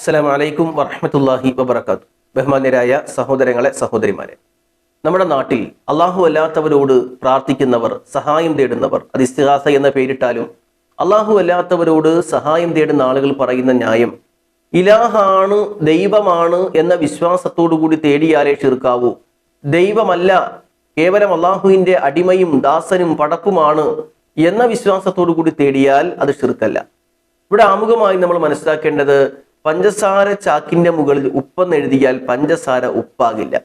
അസ്സലാമു അലൈക്കും വറഹമത്തല്ലാഹി വബർക്കാത്തു ബഹുമാന്യരായ സഹോദരങ്ങളെ സഹോദരിമാരെ. നമ്മുടെ നാട്ടിൽ അള്ളാഹു അല്ലാത്തവരോട് പ്രാർത്ഥിക്കുന്നവർ സഹായം തേടുന്നവർ അത് ഇസ്തിഹാസ എന്ന പേരിട്ടാലും അള്ളാഹു അല്ലാത്തവരോട് സഹായം തേടുന്ന ആളുകൾ പറയുന്ന ന്യായം ഇലാഹാണ് ദൈവമാണ് എന്ന വിശ്വാസത്തോടു കൂടി തേടിയാലേ ചെറുക്കാവൂ. ദൈവമല്ല കേവലം അള്ളാഹുവിന്റെ അടിമയും ദാസനും പടപ്പുമാണ് എന്ന വിശ്വാസത്തോടു കൂടി തേടിയാൽ അത് ചെറുക്കല്ല. ഇവിടെ ആമുഖമായി നമ്മൾ മനസ്സിലാക്കേണ്ടത് പഞ്ചസാര ചാക്കിന്റെ മുകളിൽ ഉപ്പെന്ന് എഴുതിയാൽ പഞ്ചസാര ഉപ്പാകില്ല.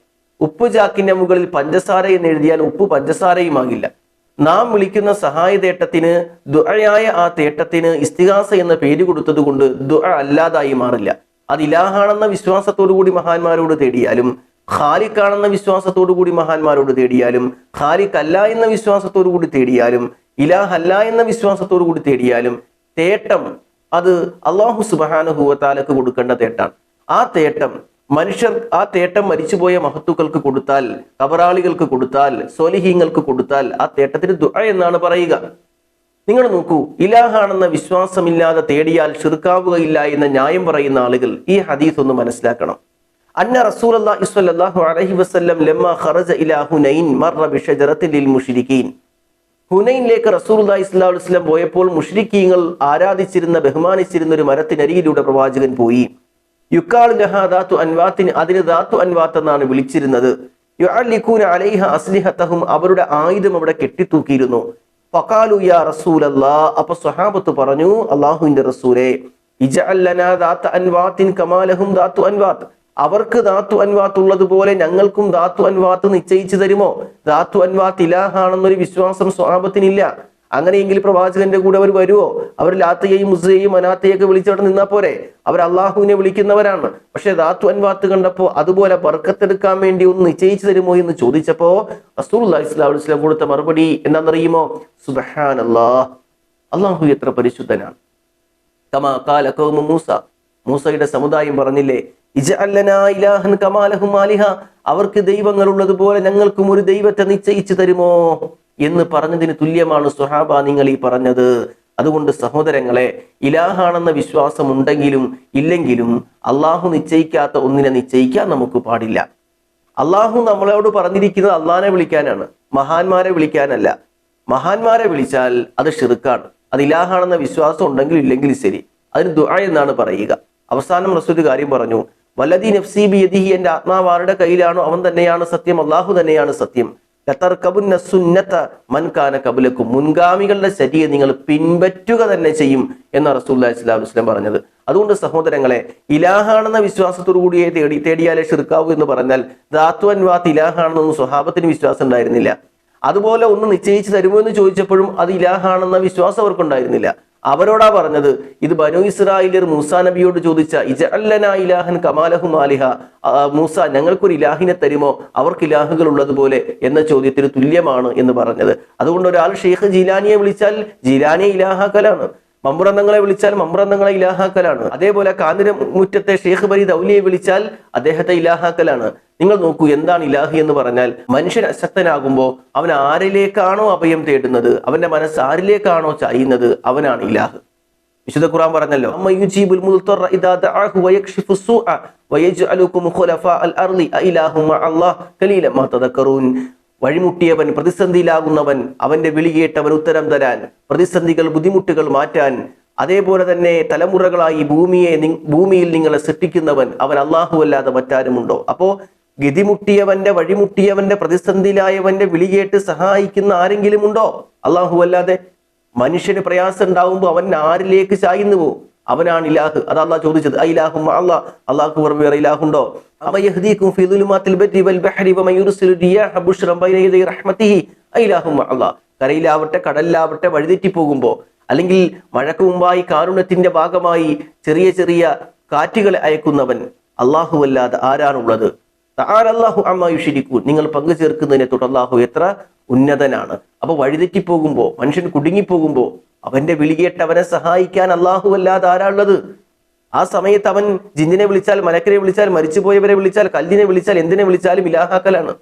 ഉപ്പ് ചാക്കിന്റെ മുകളിൽ പഞ്ചസാര എന്ന് എഴുതിയാൽ ഉപ്പ് പഞ്ചസാരയുമാകില്ല. നാം വിളിക്കുന്ന സഹായ തേട്ടത്തിന് ദുഴയായ ആ തേട്ടത്തിന് ഇസ്തിഹാസ എന്ന പേര് കൊടുത്തത് കൊണ്ട് അല്ലാതായി മാറില്ല. അത് ഇലാഹാണെന്ന വിശ്വാസത്തോടു കൂടി മഹാന്മാരോട് തേടിയാലും ഖാലിക്കാണെന്ന വിശ്വാസത്തോടു കൂടി മഹാന്മാരോട് തേടിയാലും ഖാലിഖ് അല്ല എന്ന വിശ്വാസത്തോടു കൂടി തേടിയാലും ഇലാഹല്ല എന്ന വിശ്വാസത്തോടു കൂടി തേടിയാലും തേട്ടം അത് അള്ളാഹു സുബഹാനുഹൂവത്താലക്ക് കൊടുക്കേണ്ട തേട്ടാണ്. ആ തേട്ടം മനുഷ്യർ ആ തേട്ടം മരിച്ചുപോയ മഹത്തുക്കൾക്ക് കൊടുത്താൽ കബറാളികൾക്ക് കൊടുത്താൽ സോലിഹീങ്ങൾക്ക് കൊടുത്താൽ ആ തേട്ടത്തിന് ദുആ എന്നാണ് പറയുക. നിങ്ങൾ നോക്കൂ ഇലാഹാണെന്ന വിശ്വാസമില്ലാതെ തേടിയാൽ ചെറുക്കാവുകയില്ല എന്ന ന്യായം പറയുന്ന ആളുകൾ ഈ ഹദീസ് ഒന്ന് മനസ്സിലാക്കണം. അന്ന റസൂൽ അലൈഹി വസല്ലം ലമ്മ ഖറജ ഇലാഹുനൈൻ മർറ ബിഷജറത്തിൻ ലിൽ മുശ്രിക്കീൻ ഹുനൈനിലേക്ക് സ്വല്ലല്ലാഹു അലൈഹി വസല്ലം പോയപ്പോൾ മുഷ്രിഖീങ്ങൾ ആരാധിച്ചിരുന്ന ബഹുമാനിച്ചിരുന്ന ഒരു മരത്തിനരികിലൂടെ പ്രവാചകൻ പോയി. യുക്കാൾ ലഹാ അൻവാത്തിന് അതിന് ദാത്തു അൻവാത്ത് എന്നാണ് വിളിച്ചിരുന്നത്. യുഅലിഖൂന അലൈഹ അസ്ലിഹത്തഹും അവരുടെ ആയുധം അവിടെ കെട്ടിത്തൂക്കിയിരുന്നു. പകാലു യാ റസൂലല്ലാ അപ്പൊ സ്വഹാബത്ത് പറഞ്ഞു അള്ളാഹുവിന്റെ റസൂലെ ഇജഅൽ അല്ലനാ ദാത്ത അൻവാത്തിൻ കമാലഹും ദാത്തു അൻവാത്ത്. അവർക്ക് ധാത്തു അൻവാത്ത് ഉള്ളതുപോലെ ഞങ്ങൾക്കും ധാത്തു അൻവാത്ത് നിശ്ചയിച്ചു തരുമോ? ധാത്തു അൻവാത്ത് ഇലാഹാണെന്നൊരു വിശ്വാസം സ്വാപത്തിനില്ല അങ്ങനെയെങ്കിൽ പ്രവാചകന്റെ കൂടെ അവർ വരുമോ അവർ ലാത്തയെയും മുസയെയും അനാത്തയൊക്കെ വിളിച്ചവിടെ നിന്നാ പോരെ? അവർ അള്ളാഹുവിനെ വിളിക്കുന്നവരാണ്. പക്ഷെ ധാത്തു അൻവാത്ത് കണ്ടപ്പോ അതുപോലെ ബർക്കത്തെടുക്കാൻ വേണ്ടി ഒന്ന് നിശ്ചയിച്ചു തരുമോ എന്ന് ചോദിച്ചപ്പോ റസൂൽ കൊടുത്ത മറുപടി എന്താണെന്നറിയുമോ? സുബഹാൻ അള്ളാഹ് അള്ളാഹു എത്ര പരിശുദ്ധനാണ്. കാല മൂസ. മൂസയുടെ സമുദായം പറഞ്ഞില്ലേ അവർക്ക് ദൈവങ്ങൾ ഉള്ളതുപോലെ ഞങ്ങൾക്കും ഒരു ദൈവത്തെ നിശ്ചയിച്ചു തരുമോ എന്ന് പറഞ്ഞതിന് തുല്യമാണ് സുഹാബ നിങ്ങൾ ഈ പറഞ്ഞത്. അതുകൊണ്ട് സഹോദരങ്ങളെ ഇലാഹാണെന്ന വിശ്വാസം ഉണ്ടെങ്കിലും ഇല്ലെങ്കിലും അള്ളാഹു നിശ്ചയിക്കാത്ത ഒന്നിനെ നിശ്ചയിക്കാൻ നമുക്ക് പാടില്ല. അള്ളാഹു നമ്മളോട് പറഞ്ഞിരിക്കുന്നത് അള്ളഹാനെ വിളിക്കാനാണ് മഹാന്മാരെ വിളിക്കാനല്ല. മഹാന്മാരെ വിളിച്ചാൽ അത് ഷിറുക്കാണ് അത് ഇലാഹാണെന്ന വിശ്വാസം ഉണ്ടെങ്കിൽ ഇല്ലെങ്കിൽ ശരി. അതിന് ദുആ എന്നാണ് പറയുക. അവസാനം റസൂൽ കാര്യം പറഞ്ഞു വല്ലദീ നഫ്സി ബിയദിഹി എന്റെ ആത്മാവ് ആരുടെ കയ്യിലാണോ അവൻ തന്നെയാണ് സത്യം അള്ളാഹു തന്നെയാണ് സത്യം. സുന്നത്ത മൻകാന കബുലക്കും മുൻഗാമികളുടെ ശരിയെ നിങ്ങൾ പിൻപറ്റുക തന്നെ ചെയ്യും എന്ന റസൂല്ലാ ഇസ്ലാം വസ്ലം പറഞ്ഞത്. അതുകൊണ്ട് സഹോദരങ്ങളെ ഇലാഹാണെന്ന വിശ്വാസത്തോടു കൂടിയേ തേടി തേടിയാലേ ഷിർക്കാവൂ എന്ന് പറഞ്ഞാൽ ധാത്തു അൻവാത്ത് ഇലാഹാണെന്നൊന്നും സ്വഹാബത്തിന് വിശ്വാസം ഉണ്ടായിരുന്നില്ല. അതുപോലെ ഒന്ന് നിശ്ചയിച്ചു തരുമോ എന്ന് ചോദിച്ചപ്പോഴും അത് ഇലാഹാണെന്ന വിശ്വാസം അവർക്കുണ്ടായിരുന്നില്ല. അവരോടാ പറഞ്ഞത് ഇത് ബനു ഇസ്രായേലിയർ മൂസാ നബിയോട് ചോദിച്ച ഇജഅല്ലന ഇലാഹൻ കമാലഹു മാലിഹ മൂസ ഞങ്ങൾക്കൊരു ഇലാഹിനെ തരുമോ? അവർക്ക് ഇലാഹുകൾ ഉള്ളതുപോലെ എന്ന ചോദ്യത്തിന് തുല്യമാണ് എന്ന് പറഞ്ഞത്. അതുകൊണ്ട് ഒരാൾ ഷെയ്ഖ് ജീലാനിയെ വിളിച്ചാൽ ജീലാനിയെ ഇലാഹാക്കലാണ്. മമ്പ്രന്തങ്ങളെ വിളിച്ചാൽ മമ്പ്രന്തങ്ങളെ ഇലാഹാക്കലാണ്. അതേപോലെ കാന്തിര മുറ്റത്തെ ഷെയ്ഖ് ബരി ദൗലിയെ വിളിച്ചാൽ അദ്ദേഹത്തെ ഇലാഹാക്കലാണ്. നിങ്ങൾ നോക്കൂ എന്താണ് ഇലാഹി എന്ന് പറഞ്ഞാൽ മനുഷ്യൻ അശക്തനാകുമ്പോൾ അവൻ ആരിലേക്കാണോ അഭയം തേടുന്നത് അവന്റെ മനസ്സ് ആരിലേക്കാണോ ചായുന്നത് അവനാണ് ഇലാഹ്. വിശുദ്ധ ഖുർആൻ പറഞ്ഞല്ലോ വഴിമുട്ടിയവൻ പ്രതിസന്ധിയിലാകുന്നവൻ അവന്റെ വിളികേട്ടവൻ ഉത്തരം തരാൻ പ്രതിസന്ധികൾ ബുദ്ധിമുട്ടുകൾ മാറ്റാൻ അതേപോലെ തന്നെ തലമുറകളായി ഭൂമിയെ ഭൂമിയിൽ നിങ്ങളെ സൃഷ്ടിക്കുന്നവൻ അവൻ അള്ളാഹു അല്ലാതെ മറ്റാരുമുണ്ടോ? അപ്പോ ഗതിമുട്ടിയവന്റെ വഴിമുട്ടിയവന്റെ പ്രതിസന്ധിയിലായവന്റെ വിളി കേട്ട് സഹായിക്കുന്ന ആരെങ്കിലും ഉണ്ടോ? അള്ളാഹു അല്ലാതെ മനുഷ്യന് പ്രയാസം ഉണ്ടാവുമ്പോൾ അവൻ ആരിലേക്ക് ചായുന്നു? പോകും അവനാണ് ഇലാഹ്. അത് അള്ളാഹ് ചോദിച്ചത് ഐലാഹും അള്ളാഹ് അള്ളാഹു പുറമെ വേറെ ഇലാഹുണ്ടോ കരയിലാവട്ടെ കടലിലാവട്ടെ വഴിതെറ്റി പോകുമ്പോ അല്ലെങ്കിൽ മഴക്ക് മുമ്പായി കാരുണ്യത്തിന്റെ ഭാഗമായി ചെറിയ ചെറിയ കാറ്റുകളെ അയക്കുന്നവൻ അള്ളാഹു അല്ലാതെ ആരാണുള്ളത് അമ്മ യുഷിരിക്കൂ നിങ്ങൾ പങ്കു ചേർക്കുന്നതിനെ തൊട്ട് അള്ളാഹു എത്ര ഉന്നതനാണ്. അപ്പൊ വഴിതെറ്റി പോകുമ്പോ മനുഷ്യൻ കുടുങ്ങിപ്പോകുമ്പോ അവന്റെ വിളികേട്ട് അവനെ സഹായിക്കാൻ അള്ളാഹു അല്ലാതെ ആരാളുള്ളത് ആ സമയത്ത് അവൻ ജിന്നിനെ വിളിച്ചാൽ മലക്കരെ വിളിച്ചാൽ മരിച്ചുപോയവരെ വിളിച്ചാൽ കല്ലിനെ വിളിച്ചാൽ എന്തിനെ വിളിച്ചാലും ഇലാഹാക്കലാണ്.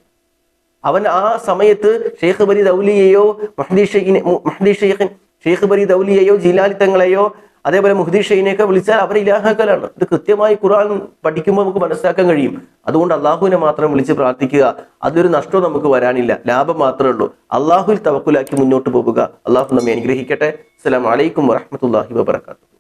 അവൻ ആ സമയത്ത് ഷെയ്ഖ് ബരി ദൗലിയെയോ മഹദി ഷെയ്ഖിനെ മഹദി ഷെയ്ഖിൻ ഷെയ്ഖ് ബരി ദൗലിയെയോ ജിലാലി തങ്ങളെയോ അതേപോലെ മുഹദി ഷെയ്നെയൊക്കെ വിളിച്ചാൽ അവർ ഇലാഹാക്കലാണ്. ഇത് കൃത്യമായി ഖുറാൻ പഠിക്കുമ്പോൾ നമുക്ക് മനസ്സിലാക്കാൻ കഴിയും. അതുകൊണ്ട് അള്ളാഹുവിനെ മാത്രം വിളിച്ച് പ്രാർത്ഥിക്കുക. അതിലൊരു നഷ്ടവും നമുക്ക് വരാനില്ല. ലാഭം മാത്രമേ ഉള്ളൂ. അള്ളാഹുവിൽ തവക്കുലാക്കി മുന്നോട്ട് പോവുക. അള്ളാഹു നമ്മെ അനുഗ്രഹിക്കട്ടെ. അസ്സലാം വലൈക്കും വറഹ്മത്തുള്ളാഹി വബറകാതുഹു.